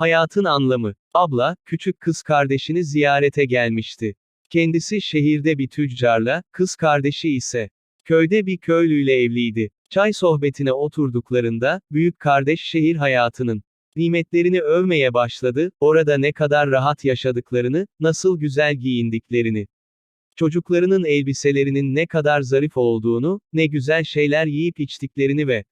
Hayatın anlamı. Abla, küçük kız kardeşini ziyarete gelmişti. Kendisi şehirde bir tüccarla, kız kardeşi ise köyde bir köylüyle evliydi. Çay sohbetine oturduklarında, büyük kardeş şehir hayatının nimetlerini övmeye başladı, orada ne kadar rahat yaşadıklarını, nasıl güzel giyindiklerini, çocuklarının elbiselerinin ne kadar zarif olduğunu, ne güzel şeyler yiyip içtiklerini ve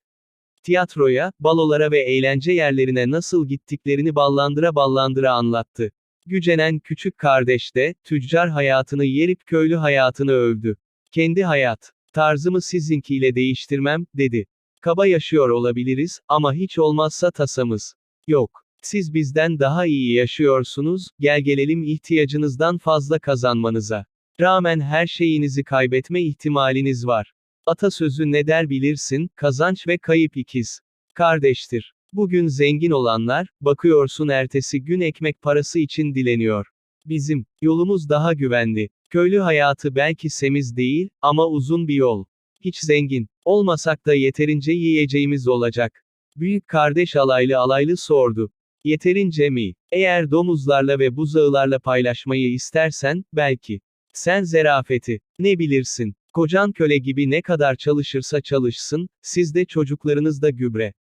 tiyatroya, balolara ve eğlence yerlerine nasıl gittiklerini ballandıra ballandıra anlattı. Gücenen küçük kardeş de, tüccar hayatını yerip köylü hayatını övdü. Kendi hayat tarzımı sizinkiyle değiştirmem, dedi. Kaba yaşıyor olabiliriz, ama hiç olmazsa tasamız yok. Siz bizden daha iyi yaşıyorsunuz, gel gelelim ihtiyacınızdan fazla kazanmanıza. Rağmen her şeyinizi kaybetme ihtimaliniz var. Atasözü ne der bilirsin, kazanç ve kayıp ikiz. Kardeştir. Bugün zengin olanlar, bakıyorsun ertesi gün ekmek parası için dileniyor. Bizim, yolumuz daha güvenli. Köylü hayatı belki semiz değil, ama uzun bir yol. Hiç zengin, olmasak da yeterince yiyeceğimiz olacak. Büyük kardeş alaylı alaylı sordu. Yeterince mi? Eğer domuzlarla ve buzağılarla paylaşmayı istersen, belki. Sen zerafeti, ne bilirsin? Kocan köle gibi ne kadar çalışırsa çalışsın, siz de çocuklarınız da gübre.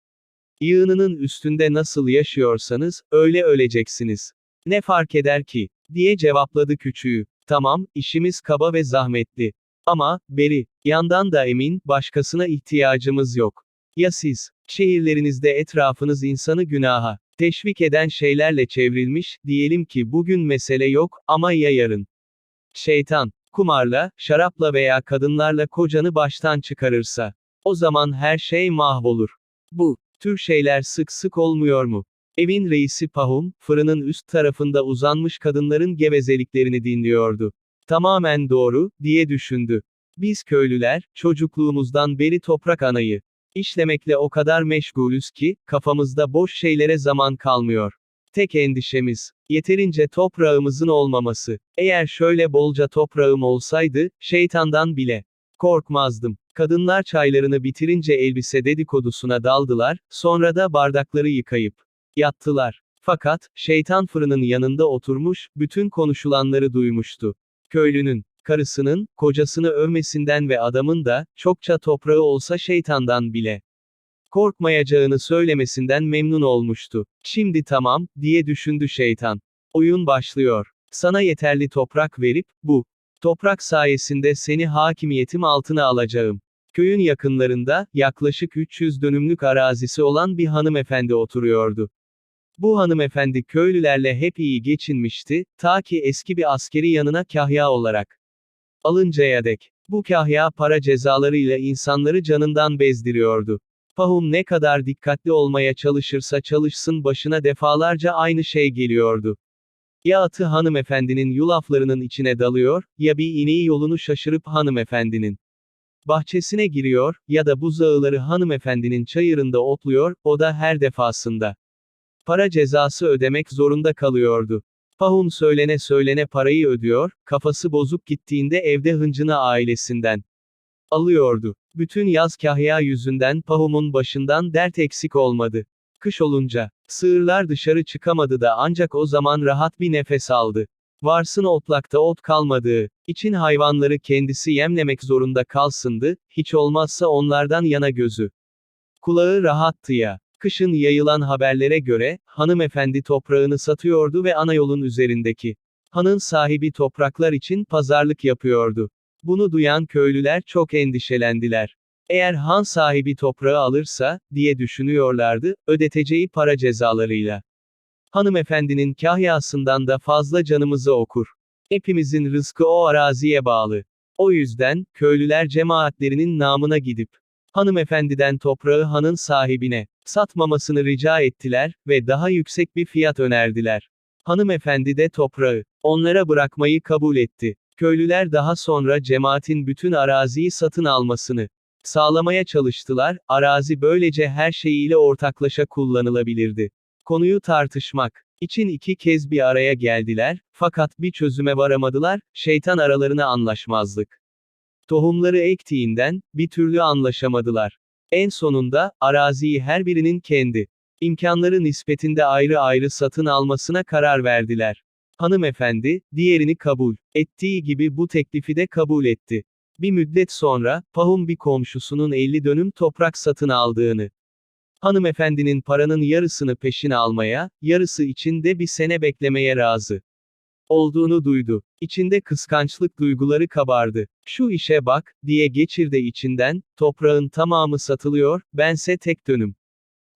Yığınının üstünde nasıl yaşıyorsanız, öyle öleceksiniz. Ne fark eder ki? diye cevapladı küçüğü. Tamam, işimiz kaba ve zahmetli. Ama, beri, yandan da emin, başkasına ihtiyacımız yok. Ya siz, şehirlerinizde etrafınız insanı günaha, teşvik eden şeylerle çevrilmiş, diyelim ki bugün mesele yok, ama ya yarın? Şeytan, kumarla, şarapla veya kadınlarla kocanı baştan çıkarırsa, o zaman her şey mahvolur. Bu tür şeyler sık sık olmuyor mu? Evin reisi Pahum, fırının üst tarafında uzanmış kadınların gevezeliklerini dinliyordu. Tamamen doğru, diye düşündü. Biz köylüler, çocukluğumuzdan beri toprak anayı işlemekle o kadar meşgulüz ki, kafamızda boş şeylere zaman kalmıyor. Tek endişemiz, yeterince toprağımızın olmaması. Eğer şöyle bolca toprağım olsaydı, şeytandan bile korkmazdım. Kadınlar çaylarını bitirince elbise dedikodusuna daldılar, sonra da bardakları yıkayıp yattılar. Fakat, şeytan fırının yanında oturmuş, bütün konuşulanları duymuştu. Köylünün, karısının, kocasını övmesinden ve adamın da, çokça toprağı olsa şeytandan bile korkmayacağını söylemesinden memnun olmuştu. Şimdi tamam, diye düşündü şeytan. Oyun başlıyor. Sana yeterli toprak verip, bu toprak sayesinde seni hakimiyetim altına alacağım. Köyün yakınlarında, yaklaşık 300 dönümlük arazisi olan bir hanımefendi oturuyordu. Bu hanımefendi köylülerle hep iyi geçinmişti, ta ki eski bir askeri yanına kahya olarak alıncaya dek. Bu kahya para cezalarıyla insanları canından bezdiriyordu. Pahum ne kadar dikkatli olmaya çalışırsa çalışsın başına defalarca aynı şey geliyordu. Ya atı hanımefendinin yulaflarının içine dalıyor, ya bir ineği yolunu şaşırıp hanımefendinin bahçesine giriyor, ya da buzağıları hanımefendinin çayırında otluyor, o da her defasında para cezası ödemek zorunda kalıyordu. Pahum söylene söylene parayı ödüyor, kafası bozuk gittiğinde evde hıncını ailesinden alıyordu. Bütün yaz kahya yüzünden Pahum'un başından dert eksik olmadı. Kış olunca, sığırlar dışarı çıkamadı da ancak o zaman rahat bir nefes aldı. Varsın otlakta ot kalmadığı, için hayvanları kendisi yemlemek zorunda kalsındı, hiç olmazsa onlardan yana gözü. Kulağı rahattı ya. Kışın yayılan haberlere göre, hanımefendi toprağını satıyordu ve ana yolun üzerindeki hanın sahibi topraklar için pazarlık yapıyordu. Bunu duyan köylüler çok endişelendiler. Eğer han sahibi toprağı alırsa, diye düşünüyorlardı, ödeteceği para cezalarıyla. Hanımefendinin kahyasından da fazla canımızı okur. Hepimizin rızkı o araziye bağlı. O yüzden, köylüler cemaatlerinin namına gidip, hanımefendiden toprağı hanın sahibine, satmamasını rica ettiler, ve daha yüksek bir fiyat önerdiler. Hanımefendi de toprağı, onlara bırakmayı kabul etti. Köylüler daha sonra cemaatin bütün araziyi satın almasını sağlamaya çalıştılar, arazi böylece her şeyiyle ortaklaşa kullanılabilirdi. Konuyu tartışmak için iki kez bir araya geldiler, fakat bir çözüme varamadılar, şeytan aralarına anlaşmazlık. Tohumları ektiğinden, bir türlü anlaşamadılar. En sonunda, araziyi her birinin kendi İmkanları nispetinde ayrı ayrı satın almasına karar verdiler. Hanımefendi, diğerini kabul ettiği gibi bu teklifi de kabul etti. Bir müddet sonra, Pahum bir komşusunun 50 dönüm toprak satın aldığını, hanımefendinin paranın yarısını peşine almaya, yarısı için de bir sene beklemeye razı olduğunu duydu. İçinde kıskançlık duyguları kabardı. Şu işe bak, diye geçirdi içinden, toprağın tamamı satılıyor, bense tek dönüm.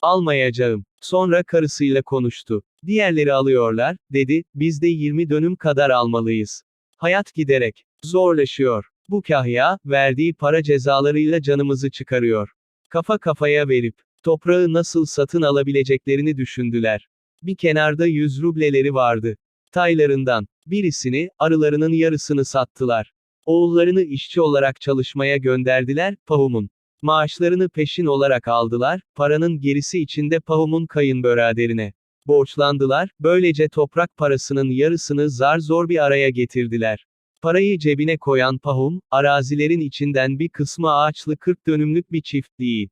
Almayacağım. Sonra karısıyla konuştu. Diğerleri alıyorlar, dedi, biz de 20 dönüm kadar almalıyız. Hayat giderek zorlaşıyor. Bu kahya, verdiği para cezalarıyla canımızı çıkarıyor. Kafa kafaya verip, toprağı nasıl satın alabileceklerini düşündüler. Bir kenarda 100 rubleleri vardı. Taylarından, birisini, arılarının yarısını sattılar. Oğullarını işçi olarak çalışmaya gönderdiler, Pahum'un. Maaşlarını peşin olarak aldılar, paranın gerisi içinde Pahum'un kayınbiraderine. Borçlandılar, böylece toprak parasının yarısını zar zor bir araya getirdiler. Parayı cebine koyan Pahum, arazilerin içinden bir kısmı ağaçlı 40 dönümlük bir çiftliği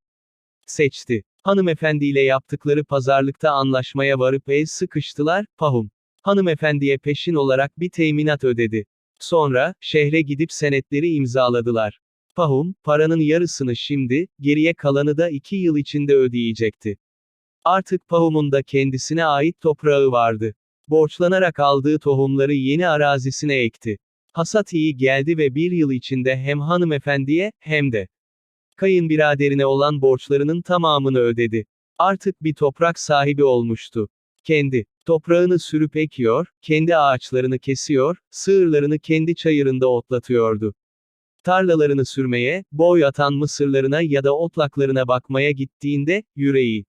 seçti. Hanımefendiyle yaptıkları pazarlıkta anlaşmaya varıp el sıkıştılar, Pahum. Hanımefendiye peşin olarak bir teminat ödedi. Sonra, şehre gidip senetleri imzaladılar. Pahum, paranın yarısını şimdi, geriye kalanı da iki yıl içinde ödeyecekti. Artık Pahum'un da kendisine ait toprağı vardı. Borçlanarak aldığı tohumları yeni arazisine ekti. Hasat iyi geldi ve bir yıl içinde hem hanımefendiye, hem de kayınbiraderine olan borçlarının tamamını ödedi. Artık bir toprak sahibi olmuştu. Kendi toprağını sürüp ekiyor, kendi ağaçlarını kesiyor, sığırlarını kendi çayırında otlatıyordu. Tarlalarını sürmeye, boy atan mısırlarına ya da otlaklarına bakmaya gittiğinde, yüreği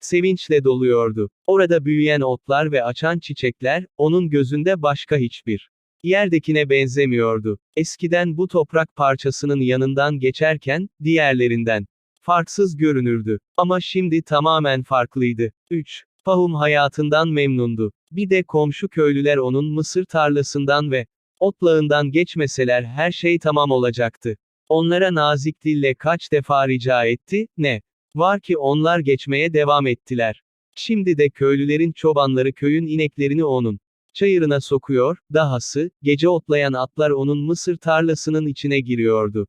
sevinçle doluyordu. Orada büyüyen otlar ve açan çiçekler, onun gözünde başka hiçbir yerdekine benzemiyordu. Eskiden bu toprak parçasının yanından geçerken, diğerlerinden farksız görünürdü. Ama şimdi tamamen farklıydı. 3. Pahum hayatından memnundu. Bir de komşu köylüler onun mısır tarlasından ve otlağından geçmeseler her şey tamam olacaktı. Onlara nazik dille kaç defa rica etti, ne? Var ki onlar geçmeye devam ettiler. Şimdi de köylülerin çobanları köyün ineklerini onun çayırına sokuyor, dahası, gece otlayan atlar onun mısır tarlasının içine giriyordu.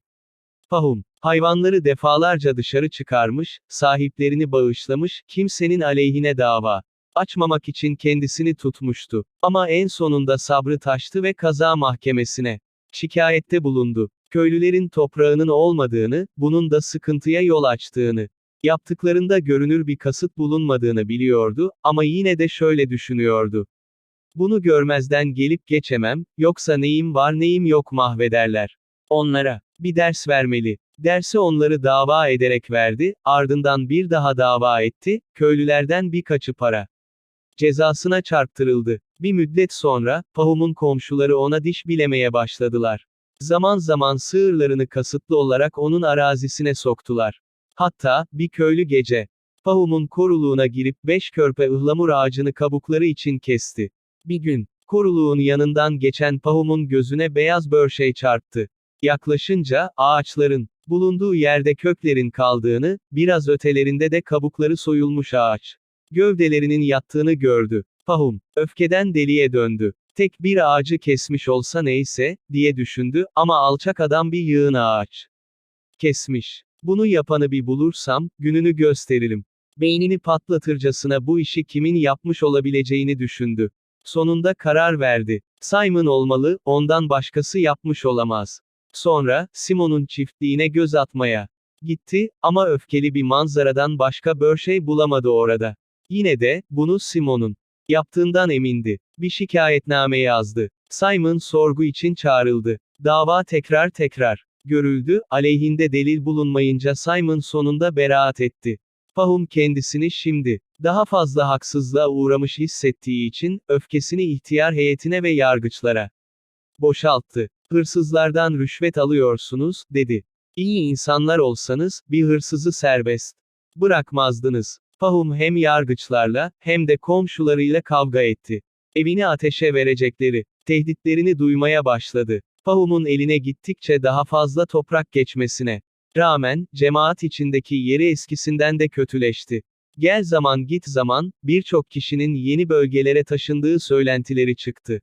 Pahum, hayvanları defalarca dışarı çıkarmış, sahiplerini bağışlamış, kimsenin aleyhine dava açmamak için kendisini tutmuştu. Ama en sonunda sabrı taştı ve kaza mahkemesine şikayette bulundu. Köylülerin toprağının olmadığını, bunun da sıkıntıya yol açtığını, yaptıklarında görünür bir kasıt bulunmadığını biliyordu, ama yine de şöyle düşünüyordu. Bunu görmezden gelip geçemem, yoksa neyim var neyim yok mahvederler. Onlara bir ders vermeli. Dersi onları dava ederek verdi, ardından bir daha dava etti, köylülerden birkaçı para cezasına çarptırıldı. Bir müddet sonra, Pahum'un komşuları ona diş bilemeye başladılar. Zaman zaman sığırlarını kasıtlı olarak onun arazisine soktular. Hatta, bir köylü gece, Pahum'un koruluğuna girip beş körpe ıhlamur ağacını kabukları için kesti. Bir gün, koruluğun yanından geçen Pahum'un gözüne beyaz börşey çarptı. Yaklaşınca, ağaçların, bulunduğu yerde köklerin kaldığını, biraz ötelerinde de kabukları soyulmuş ağaç. Gövdelerinin yattığını gördü. Pahum, öfkeden deliye döndü. Tek bir ağacı kesmiş olsa neyse, diye düşündü, ama alçak adam bir yığın ağaç. Kesmiş. Bunu yapanı bir bulursam, gününü gösteririm. Beynini patlatırcasına bu işi kimin yapmış olabileceğini düşündü. Sonunda karar verdi. Simon olmalı, ondan başkası yapmış olamaz. Sonra, Simon'un çiftliğine göz atmaya gitti, ama öfkeli bir manzaradan başka bir şey bulamadı orada. Yine de, bunu Simon'un yaptığından emindi. Bir şikayetname yazdı. Simon sorgu için çağrıldı. Dava tekrar tekrar görüldü, aleyhinde delil bulunmayınca Simon sonunda beraat etti. Pahum kendisini şimdi, daha fazla haksızlığa uğramış hissettiği için, öfkesini ihtiyar heyetine ve yargıçlara boşalttı. Hırsızlardan rüşvet alıyorsunuz, dedi. İyi insanlar olsanız, bir hırsızı serbest bırakmazdınız. Pahum hem yargıçlarla, hem de komşularıyla kavga etti. Evini ateşe verecekleri, tehditlerini duymaya başladı. Pahum'un eline gittikçe daha fazla toprak geçmesine rağmen, cemaat içindeki yeri eskisinden de kötüleşti. Gel zaman git zaman, birçok kişinin yeni bölgelere taşındığı söylentileri çıktı.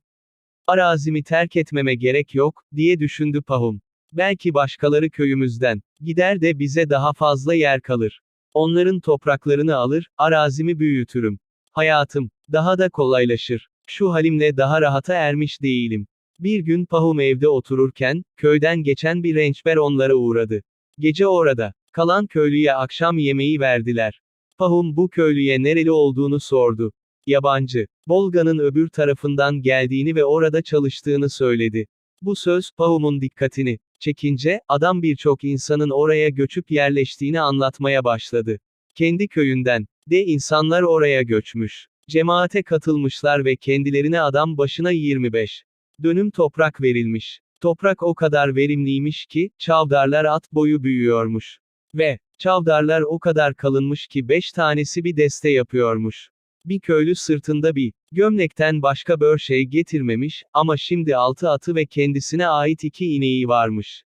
Arazimi terk etmeme gerek yok, diye düşündü Pahum. Belki başkaları köyümüzden, gider de bize daha fazla yer kalır. Onların topraklarını alır, arazimi büyütürüm. Hayatım, daha da kolaylaşır. Şu halimle daha rahata ermiş değilim. Bir gün Pahum evde otururken, köyden geçen bir rençber onlara uğradı. Gece orada, kalan köylüye akşam yemeği verdiler. Pahum bu köylüye nereli olduğunu sordu. Yabancı, Volga'nın öbür tarafından geldiğini ve orada çalıştığını söyledi. Bu söz, Pahum'un dikkatini çekince, adam birçok insanın oraya göçüp yerleştiğini anlatmaya başladı. Kendi köyünden, de insanlar oraya göçmüş. Cemaate katılmışlar ve kendilerine adam başına 25 dönüm toprak verilmiş. Toprak o kadar verimliymiş ki, çavdarlar at boyu büyüyormuş. Ve, çavdarlar o kadar kalınmış ki 5 tanesi bir deste yapıyormuş. Bir köylü sırtında bir gömlekten başka bör şey getirmemiş, ama şimdi altı atı ve kendisine ait iki ineği varmış.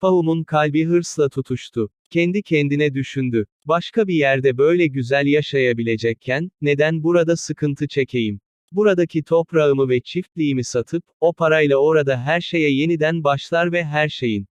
Pahum'un kalbi hırsla tutuştu. Kendi kendine düşündü. Başka bir yerde böyle güzel yaşayabilecekken, neden burada sıkıntı çekeyim? Buradaki toprağımı ve çiftliğimi satıp, o parayla orada her şeye yeniden başlar ve her şeyin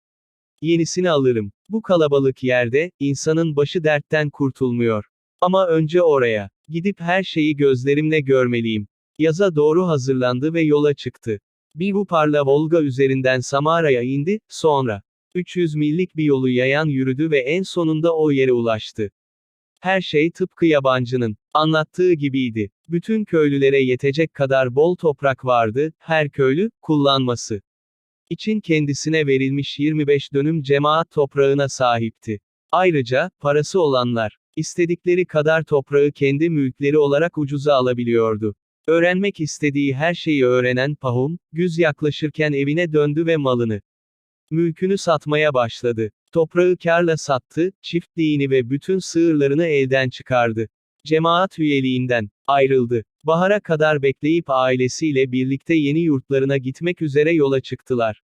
yenisini alırım. Bu kalabalık yerde, insanın başı dertten kurtulmuyor. Ama önce oraya gidip her şeyi gözlerimle görmeliyim. Yaza doğru hazırlandı ve yola çıktı. Bivuparla Volga üzerinden Samara'ya indi, sonra 300 millik bir yolu yayan yürüdü ve en sonunda o yere ulaştı. Her şey tıpkı yabancının anlattığı gibiydi. Bütün köylülere yetecek kadar bol toprak vardı, her köylü, kullanması için kendisine verilmiş 25 dönüm cemaat toprağına sahipti. Ayrıca, parası olanlar, istedikleri kadar toprağı kendi mülkleri olarak ucuza alabiliyordu. Öğrenmek istediği her şeyi öğrenen Pahum, güz yaklaşırken evine döndü ve malını, mülkünü satmaya başladı. Toprağı karla sattı, çiftliğini ve bütün sığırlarını elden çıkardı. Cemaat üyeliğinden ayrıldı. Bahara kadar bekleyip ailesiyle birlikte yeni yurtlarına gitmek üzere yola çıktılar.